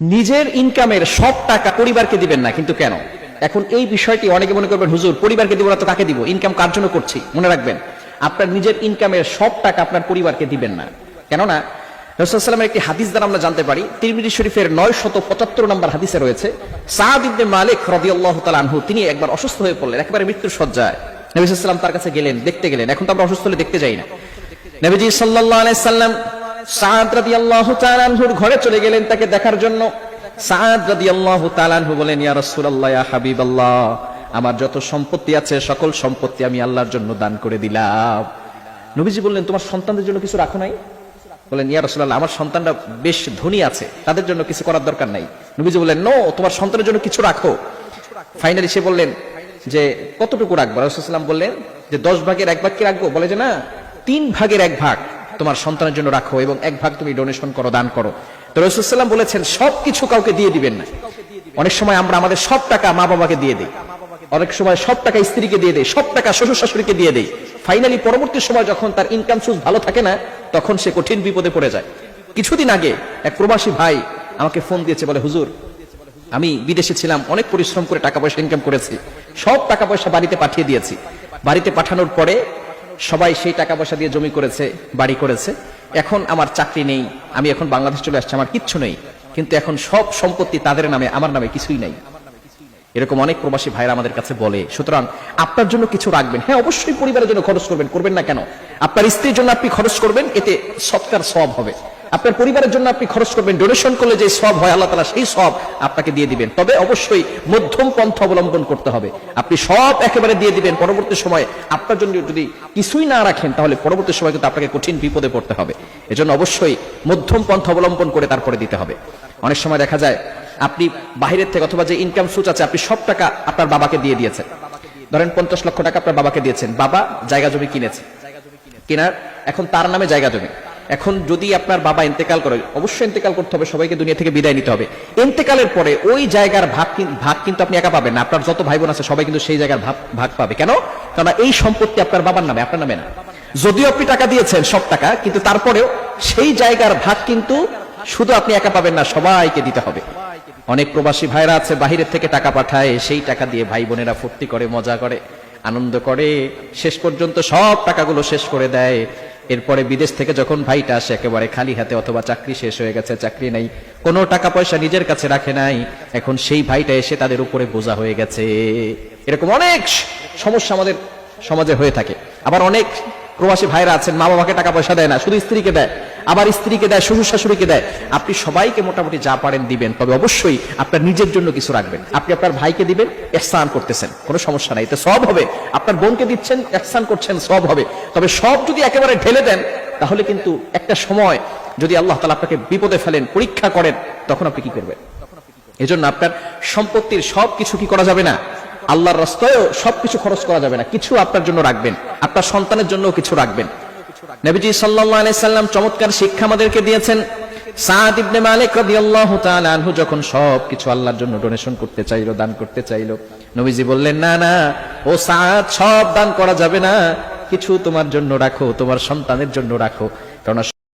নিজের ইনকামের সব টাকা পরিবারকে দিবেন না, কিন্তু কেন? এখন এই বিষয়টি অনেকে মনে করবেন, হুজুর, পরিবারকে দিব না তো কাকে দিব? ইনকাম কার জন্য করছি? মনে রাখবেন, আপনার নিজের ইনকামের সব টাকা আপনার পরিবারকে দিবেন না। কেননা রসুলামের একটি হাদিস দ্বারা আমরা জানতে পারি, তিরমিজি শরীফের নয় শত পঁচাত্তর নম্বর হাদিসে রয়েছে, সাদ ইবনে মালিক তাআলা আনহু, তিনি একবার অসুস্থ হয়ে পড়লেন, একেবারে মৃত্যুর সজ্জায় নবী সাল্লাম তার কাছে গেলেন, দেখতে গেলেন, এখন তো আমরা অসুস্থ হলে দেখতে যাই না। নবীজি সাল্লাল্লাহু আলাইহি সাল্লাম সাদ রাদিয়াল্লাহু তাআলা আনহুর ঘরে চলে গেলেন তাকে দেখার জন্য। সাদ রাদিয়াল্লাহু তাআলা আনহু বলেন, ইয়া ইয়া হাবিবাল্লাহ, আমার যত সম্পত্তি আছে, সকল সম্পত্তি আমি আল্লাহর জন্য দান করে দিলাম। নবীজি বললেন, তোমার সন্তানদের জন্য কিছু রাখো নাই? বলেন, ইয়া রাসূলুল্লাহ, আমার সন্তানরা বেশ ধনী আছে, তাদের জন্য কিছু করার দরকার নাই। নবীজি বললেন, নো, তোমার সন্তানের জন্য কিছু রাখো। ফাইনালি সে বললেন যে, কতটুকু রাখব? রাসূলুল্লাহ বললেন যে, দশ ভাগের এক ভাগ কি রাখব। বলে যে, না, তিন ভাগের এক ভাগ। তোমার সন্তানের জন্য রাখো এবং এক ভাগ তুমি ডোনেশন করো, দান করো। তো রসুলাম বলেছেন সব কিছু কাউকে দিয়ে দিবেন না। অনেক সময় আমরা আমাদের সব টাকা মা বাবাকে দিয়ে দিই। অনেক সময় সব টাকা স্ত্রীকে দিয়ে দেয় সব টাকা শ্বশুর শাশুড়িকে দিয়ে দেয় ফাইনালি পরবর্তী সময় যখন তার ইনকাম সোর্স ভালো থাকে না, তখন সে কঠিন বিপদে পড়ে যায়। কিছুদিন আগে এক প্রবাসী ভাই আমাকে ফোন দিয়েছে, বলে, হুজুর, আমি বিদেশে ছিলাম, অনেক পরিশ্রম করে টাকা পয়সা ইনকাম করেছি। সব টাকা পয়সা বাড়িতে পাঠিয়ে দিয়েছি। বাড়িতে পাঠানোর পরে সবাই সেই টাকা পয়সা দিয়ে জমি করেছে, বাড়ি করেছে। এখন আমার চাকরি নেই, আমি এখন বাংলাদেশ চলে আসছি, আমার কিচ্ছু নেই। কিন্তু এখন সব সম্পত্তি তাদের নামে, আমার নামে কিছুই নাই। এরকম অনেক প্রবাসী ভাইরা আমাদের কাছে বলে, সুতরাং আপনার জন্য কিছু রাখবেন। হ্যাঁ অবশ্যই পরিবারের জন্য খরচ করবেন করবেন না কেন? আপনার স্ত্রীর জন্য আপনি খরচ করবেন, এতে সৎকার সব হবে। আপনার পরিবারের জন্য আপনি খরচ করবেন ডোনেশন করলে যে সব হয়, আল্লাহ তালা সেই সব আপনাকে দিয়ে দিবেন। তবে অবশ্যই মধ্যম পন্থা অবলম্বন করতে হবে। আপনি সব একেবারে দিয়ে দিবেন, পরবর্তী সময় আপনার জন্য যদি কিছুই না রাখেন, তাহলে পরবর্তী সময় কিন্তু আপনাকে কঠিন বিপদে পড়তে হবে। এজন্য অবশ্যই মধ্যম পন্থা অবলম্বন করে তারপরে দিতে হবে। অনেক সময় দেখা যায়, আপনি বাহিরের থেকে অথবা যে ইনকাম সুচ আছে, আপনি সব টাকা আপনার বাবাকে দিয়ে দিয়েছেন। ধরেন পঞ্চাশ লক্ষ টাকা আপনার বাবাকে দিয়েছেন। বাবা জায়গা জমি কিনেছে। কেনার, এখন তার নামে জায়গা জমি। এখন যদি আপনার বাবা ইন্তেকাল করে, অবশ্যই ইন্তেকাল করতে হবে, সবাইকে দুনিয়া থেকে বিদায় নিতে হবে। ইন্তেকালের পরে ওই জায়গার ভাগ ভাগ কিন্তু আপনি একা পাবেন না। আপনার যত ভাই বোন আছে, সবাই কিন্তু সেই জায়গার ভাগ ভাগ পাবে। কেন? কারণ এই সম্পত্তি আপনার বাবার নামে, আপনার নামে না। যদিও আপনি টাকা দিয়েছেন, সব টাকা, কিন্তু তারপরেও সেই জায়গার ভাগ কিন্তু শুধু আপনি একা পাবেন না, সবাইকে দিতে হবে। অনেক প্রবাসী ভাইরা আছে, বাহিরের থেকে টাকা পাঠায়, সেই টাকা দিয়ে ভাই বোনেরা ফুর্তি করে, মজা করে, আনন্দ করে, শেষ পর্যন্ত সব টাকাগুলো শেষ করে দেয়। এরপরে বিদেশ থেকে যখন ভাইটা আসে একেবারে খালি হাতে অথবা চাকরি শেষ হয়ে গেছে, চাকরি নেই, কোনো টাকা পয়সা নিজের কাছে রাখে নাই, এখন সেই ভাইটা এসে তাদের উপরে বোঝা হয়ে গেছে। এরকম অনেক সমস্যা আমাদের সমাজে হয়ে থাকে। আবার অনেক প্রবাসী ভাইরা আছেন মা বাবাকে টাকা পয়সা দেয় না, শুধু স্ত্রীকে দেয়। আবার স্ত্রীকে দেয়, শ্বশুর শাশুড়িকে দেয়। আপনি সবাইকে মোটামুটি যা পারেন দিবেন, তবে অবশ্যই আপনার নিজের জন্য কিছু রাখবেন। আপনি আপনার ভাইকে দিবেন, এহসান করতেছেন। কোনো সমস্যা নাই এতে সব হবে। আপনার বোনকে দিচ্ছেন, এহসান করছেন, সব হবে। তবে সব যদি একেবারে ঢেলে দেন, তাহলে কিন্তু একটা সময় যদি আল্লাহ তালা আপনাকে বিপদে ফেলেন, পরীক্ষা করেন, তখন আপনি কি করবেন? এজন্য আপনার সম্পত্তির সব কিছু কি করা যাবে না? আল্লাহর রাস্তায়ও সবকিছু খরচ করা যাবে না। কিছু আপনার জন্য রাখবেন। আপনার সন্তানের জন্য কিছু রাখবেন। নবীজি সাল্লাল্লাহু আলাইহি সাল্লাম চমৎকার শিক্ষা আমাদেরকে দিয়েছেন। সাদ ইবনে মালিক রাদিয়াল্লাহু তাআলা আনহু যখন সব কিছু আল্লাহর জন্য ডোনেশন করতে চাইলো, দান করতে চাইলো, নবীজি বললেন, না না, ও সাদ, সব দান করা যাবে না। কিছু তোমার জন্য রাখো, তোমার সন্তানের জন্য রাখো। কারণ